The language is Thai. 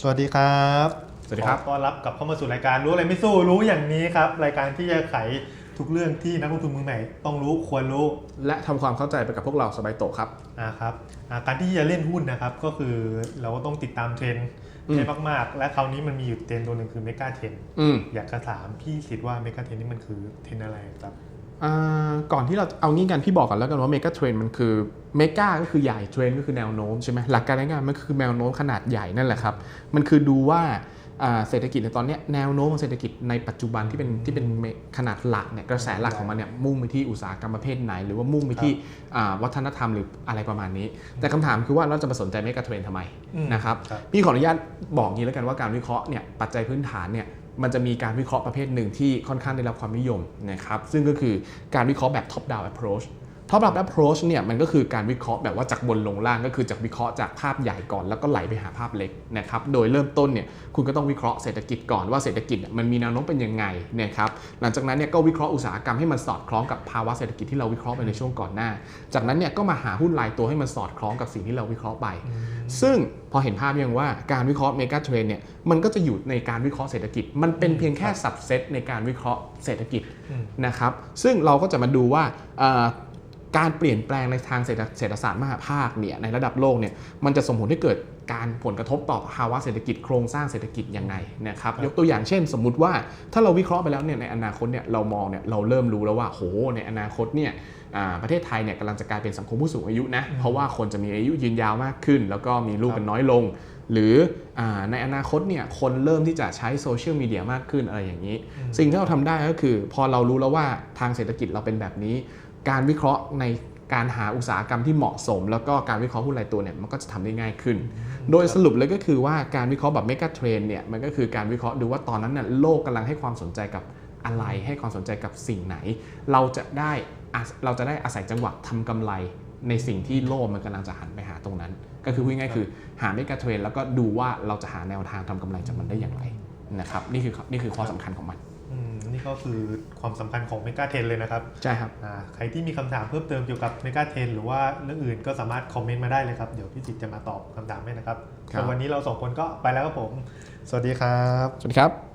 สวัสดีครับสวัสดีครับขอต้อนรับกลับเข้ามาสู่รายการรู้อะไรไม่สู้รู้อย่างนี้ครับ รายการที่จะไขทุกเรื่องที่นักลงทุนมือใหม่ต้องรู้ควรรู้ และทำความเข้าใจไปกับพวกเราสบายโตะครับอ่าครับอ่าการที่จะเล่นหุ้นนะครับก็คือเราก็ต้องติดตามเทรนด์อืมให้มากๆ และคราวนี้มันมีอยู่เทรนด์ตัวหนึ่งคือเมกาเทรนอืมอยากจะถามพี่สิทธิ์ว่าเมกาเทรนนี่มันคือเทรนอะไรครับอ่า ก่อนที่เราเอางี้กันพี่บอกก่อนแล้วกันว่าเมก a เทรนมันคือเมกาก็คือใหญ่เทรนก็คือแนวโน้มใช่ไหมหลักการง่ายๆมันคือแนวโน้มขนาดใหญ่นั่นแหละครับ มันคือดูว่าอ่าเศรษฐกิจในตอนเนี้ยแนวโน้มของเศรษฐกิจในปัจจุบันที่เป็นที่เป็นเมขนาดหลักเนี่ยกระแสหลักของมันเนี่ยมุ่งไปที่อุตสาหกรรมประเภทไหน หรือว่ามุ่งไปที่อ่าวัฒนธรรมหรืออะไรประมาณนี้ แต่คำถามคือว่าเราจะมาสนใจเมก a เทรนทำไมอืมนะครับครับพี่ขออนุญาตบอกงี้แล้วกันว่าการวิเคราะห์เนี่ยปัจจัยพื้นฐานเนี่ย มันจะมีการวิเคราะห์ประเภทหนึ่งที่ค่อนข้างได้รับความนิยมนะครับซึ่งก็คือการวิเคราะห์แบบ top down approach top down approach เนี่ยมันก็คือการวิเคราะห์แบบว่าจากบนลงล่างก็คือจากวิเคราะห์จากภาพใหญ่ก่อน แล้วก็ไหลไปหาภาพเล็กนะครับโดยเริ่มต้นเนี่ยคุณก็ต้องวิเคราะห์เศรษฐกิจก่อนว่าเศรษฐกิจมันมีแนวโน้มเป็นยังไงนะครับหลังจากนั้นเนี่ยก็วิเคราะห์อุตสาหกรรมให้มันสอดคล้องกับภาวะเศรษฐกิจที่เราวิเคราะห์ไปในช่วงก่อนหน้า จากนั้นเนี่ยก็มาหาหุ้นรายตัวให้มันสอดคล้องกับสิ่งที่เราวิเคราะห์ไป ซึ่งพอเห็นภาพยังว่าการวิเคราะห์เมก a เทรนเนี่ยมันก็จะอยู่ในการวิเคราะห์เศรษฐกิจ มันเป็นเพียงแค่สับเซตในการวิเคราะห์เศรษฐกิจนะครับซึ่งเราก็จะมาดูว่า การเปลี่ยนแปลงในทางเศรษฐเศรษฐศาสตร์มหาภาคเนี่ยในระดับโลกเนี่ยมันจะส่งผลให้เกิดการผลกระทบต่อภาวะเศรษฐกิจโครงสร้างเศรษฐกิจยังไงนะครับครับยกตัวอย่างเช่น สมมุติว่าถ้าเราวิเคราะห์ไปแล้วเนี่ยในอนาคตเนี่ยเรามองเนี่ยเราเริ่มรู้แล้วว่าโหในอนาคตเนี่ยอ่าประเทศไทยเนี่ยกำลังจะกลายเป็นสังคมผู้สูงอายุนะเพราะว่าคนจะมีอายุยืนยาวมากขึ้น แล้วก็มีลูกกันน้อยลง หรืออาในอนาคตเนี่ยคนเริ่มที่จะใช้โซเชียลมีเดียมากขึ้นอะไรอย่างนี้ สิ่งที่เราทำได้ก็คือ พอเรารู้แล้วว่าทางเศรษฐกิจเราเป็นแบบนี้ การวิเคราะห์ในการหาอุตสาหกรรมที่เหมาะสม แล้วก็การวิเคราะห์หุ้นรายตัวเนี่ยมันก็จะทำได้ง่ายขึ้น โดยสรุปเลยก็คือว่าการวิเคราะห์แบบเมก a เทรนเนี่ยมันก็คือการวิเคราะห์ดูว่าตอนนั้นน่ะโลกกำลังให้ความสนใจกับอะไรให้ความสนใจกับสิ่งไหน เราจะได้อาเราจะได้อาศัยจังหวะทำกำไรในสิ่งที่โลกมันกำลังจะหันไปหาตรงนั้น ก็คือพูดง่ายๆคือหาเมก a เทรนแล้วก็ดูว่าเราจะหาแนวทางทำกำไรจากมันได้อย่างไรนะครับนี่คือนี่คือข้อสำคัญของมันอืม นี่ก็คือความสำคัญของเมกาเทรนเลยนะครับ ใช่ครับอ่าใครที่มีคำถามเพิ่มเติมเกี่ยวกับเมกาเทนหรือว่าเรื่องอื่นก็สามารถคอมเมนต์มาได้เลยครับ เดี๋ยวพี่จิตรจะมาตอบคำถามให้นะครับครับส่วนวันนี้เราสองคนก็ไปแล้วครับผม สวัสดีครับ สวัสดีครับ